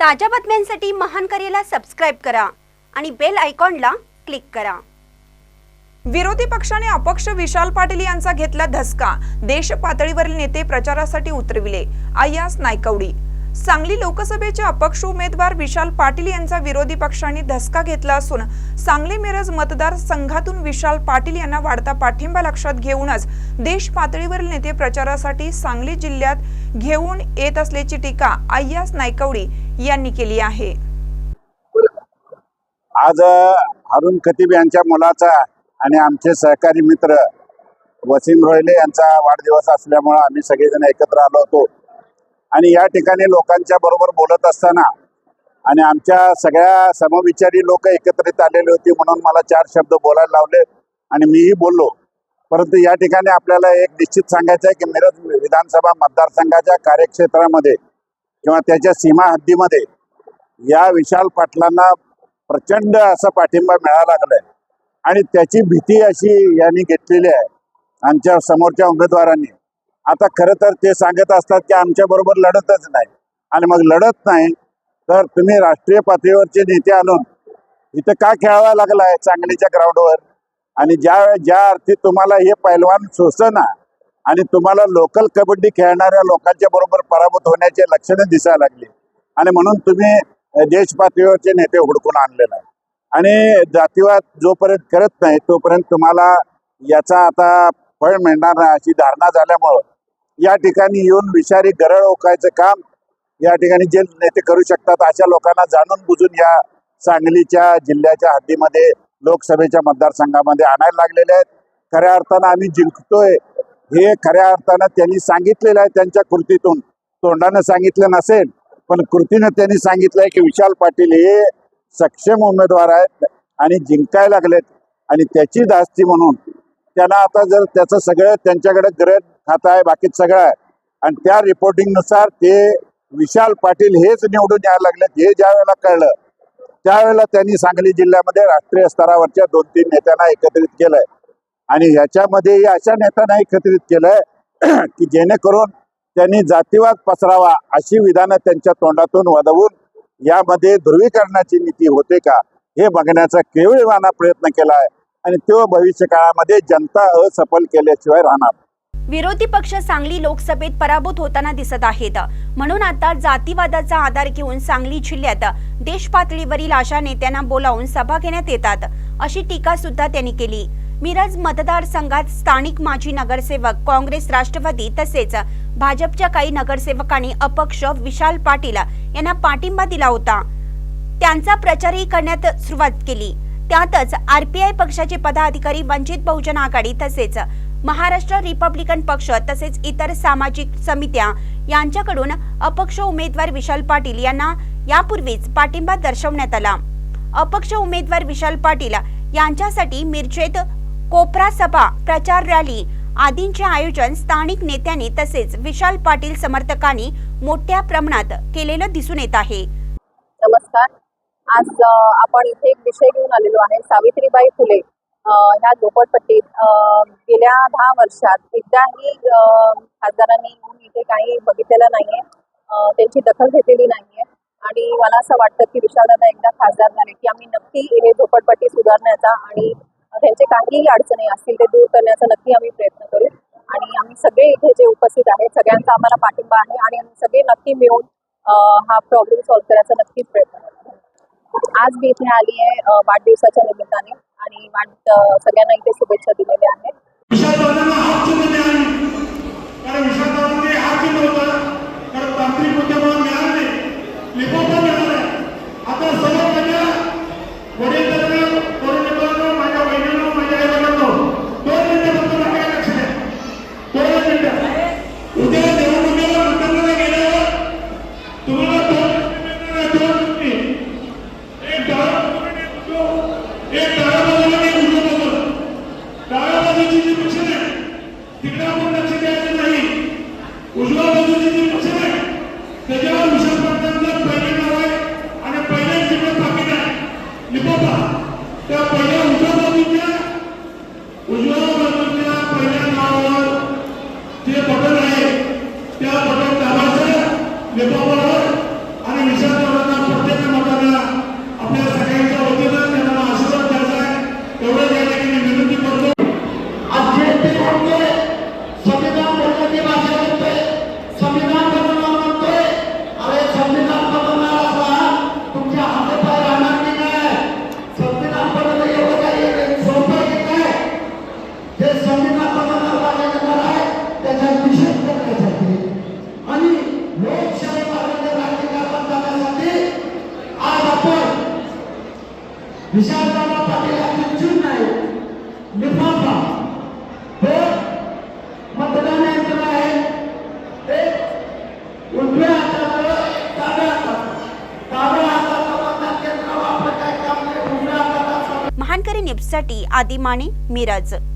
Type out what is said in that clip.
ताज्या बातम्यांसाठी महान करेला सबस्क्राईब करा आणि बेल आयकॉनला क्लिक करा. विरोधी पक्षाने अपक्ष विशाल पाटील यांचा घेतला धसका. देश पातळीवरील नेते प्रचारासाठी उतरविले. आयास नायकवडी. सांगली लोकसभेचे अपक्ष उमेदवार विशाल पाटील यांचा विरोधी पक्षांनी धसका घेतला असून सांगली मिरज मतदारसंघातून विशाल पाटील यांना वाढता पाठिंबा लक्षात घेऊनच देश पातळीवरील नेते प्रचारासाठी सांगली जिल्ह्यात घेऊन येत असल्याची टीका अय्यास नायकवडी यांनी केली आहे. आज अरुण खतीब यांच्या मुलाचा आणि आमचे सहकारी मित्र वसीम रोहिले यांचा वाढदिवस असल्यामुळे आम्ही सगळेजण एकत्र आलो होतो. आणि या ठिकाणी लोकांच्या बरोबर बोलत असताना आणि आमच्या सगळ्या समविचारी लोक एकत्रित आलेली होती म्हणून मला चार शब्द बोलायला लावले आणि मीही बोललो. परंतु या ठिकाणी आपल्याला एक निश्चित सांगायचं आहे की मिरज विधानसभा मतदारसंघाच्या कार्यक्षेत्रामध्ये किंवा त्याच्या सीमा हद्दीमध्ये या विशाल पाटलांना प्रचंड असा पाठिंबा मिळायला लागलाय. आणि त्याची भीती अशी यांनी घेतलेली आहे. आमच्या समोरच्या उमेदवारांनी. आता खरं तर ते सांगत असतात की आमच्या बरोबर लढतच नाही. आणि मग लढत नाही तर तुम्ही राष्ट्रीय पातळीवरचे नेते आणून इथं का खेळावा लागलाय सांगलीच्या ग्राउंडवर आणि ज्या ज्या अर्थी तुम्हाला हे पैलवान सोसना आणि तुम्हाला लोकल कबड्डी खेळणाऱ्या लोकांच्या बरोबर पराभूत होण्याचे लक्षणं दिसायला लागली. आणि म्हणून तुम्ही देश पातळीवरचे नेते हुडकून आणलेला आहे आणि जातीवाद जोपर्यंत करत नाही तोपर्यंत तुम्हाला याचा आता फळ मिळणार नाही अशी धारणा झाल्यामुळं या ठिकाणी येऊन विषारी गरळ ओकायचं काम या ठिकाणी जे नेते करू शकतात अशा लोकांना जाणून बुजून या सांगलीच्या जिल्ह्याच्या हद्दीमध्ये लोकसभेच्या मतदारसंघामध्ये आणायला लागलेले आहेत. खऱ्या अर्थानं आम्ही जिंकतोय. हे खऱ्या अर्थानं त्यांनी सांगितलेलं आहे त्यांच्या कृतीतून. तोंडानं सांगितलं नसेल पण कृतीनं त्यांनी सांगितलंय की विशाल पाटील हे सक्षम उमेदवार आहेत आणि जिंकायला लागलेत. आणि त्याची धास्ती म्हणून त्यांना आता जर त्याचं सगळं त्यांच्याकडे ग्रेड खातं आहे बाकीच सगळं आहे आणि त्या रिपोर्टिंगनुसार ते विशाल पाटील हेच निवडून यायला लागलेत हे ज्या वेळेला कळलं त्यावेळेला त्यांनी सांगली जिल्ह्यामध्ये राष्ट्रीय स्तरावरच्या दोन तीन नेत्यांना एकत्रित केलंय. आणि ह्याच्यामध्ये अशा नेत्यांना एकत्रित केलंय की जेणेकरून त्यांनी जातीवाद पसरावा अशी विधानं त्यांच्या तोंडातून वदवून यामध्ये ध्रुवीकरणाची नीती होते का हे बघण्याचा केवळवाना प्रयत्न केला आहे. आणि तो भविष्य काळामध्ये जनता असफल केल्याशिवाय राहणार. विरोधी पक्ष सांगली लोकसभेत पराभूत होताना दिसत आहेत. म्हणून आता जातीवादाचा आधार घेऊन सांगली जिल्ह्यात देश पातळीवरील अशा नेत्यांना बोलावून सभा घेण्यात येतात अशी टीका सुद्धा त्यांनी केली. मिरज मतदारसंघात स्थानिक माजी नगरसेवक काँग्रेस राष्ट्रवादी तसेच भाजपच्या काही नगरसेवकांनी अपक्ष विशाल पाटील यांना पाठिंबा दिला होता. त्यांचा प्रचारही करण्यात सुरुवात केली. त्यातच आरपीआय पक्षाचे पदाधिकारी वंचित बहुजन आघाडी तसेच महाराष्ट्र रिपब्लिकन पक्ष तसेच इतर सामाजिक समित्या यांच्याकडून अपक्ष उमेदवार विशाल पाटील यांना यापूर्वीच पाठिंबा दर्शवण्यात आला. अपक्ष उमेदवार विशाल पाटील यांच्यासाठी मिरजेत कोपरा सभा प्रचार रॅली आदींचे आयोजन स्थानिक नेत्यांनी तसेच विशाल पाटील समर्थकांनी मोठ्या प्रमाणात केलेलं दिसून येत आहे. नमस्कार. आज आपण इथे एक विषय घेऊन आलेलो आहे. सावित्रीबाई फुले ह्या झोपडपट्टीत गेल्या दहा वर्षात एकदाही खासदारांनी येऊन इथे काही बघितलेलं नाहीये. त्यांची दखल घेतलेली नाहीये. आणि मला असं वाटतं की विशालदादा एकदा खासदार झाले की आम्ही नक्की हे झोपडपट्टी सुधारण्याचा आणि त्यांचे काहीही अडचणी असतील ते दूर करण्याचा नक्की आम्ही प्रयत्न करू. आणि आम्ही सगळे इथे जे उपस्थित आहेत सगळ्यांचा आम्हाला पाठिंबा आहे आणि आम्ही सगळे नक्की मिळून हा प्रॉब्लेम सॉल्व्ह करायचा नक्कीच प्रयत्न करू. आज मी इथे आली आहे वाढदिवसाच्या निमित्ताने. आणि वाढ सगळ्यांना इथे शुभेच्छा दिलेल्या チューハイ! केंद्र वापर आदिमाने मिराज.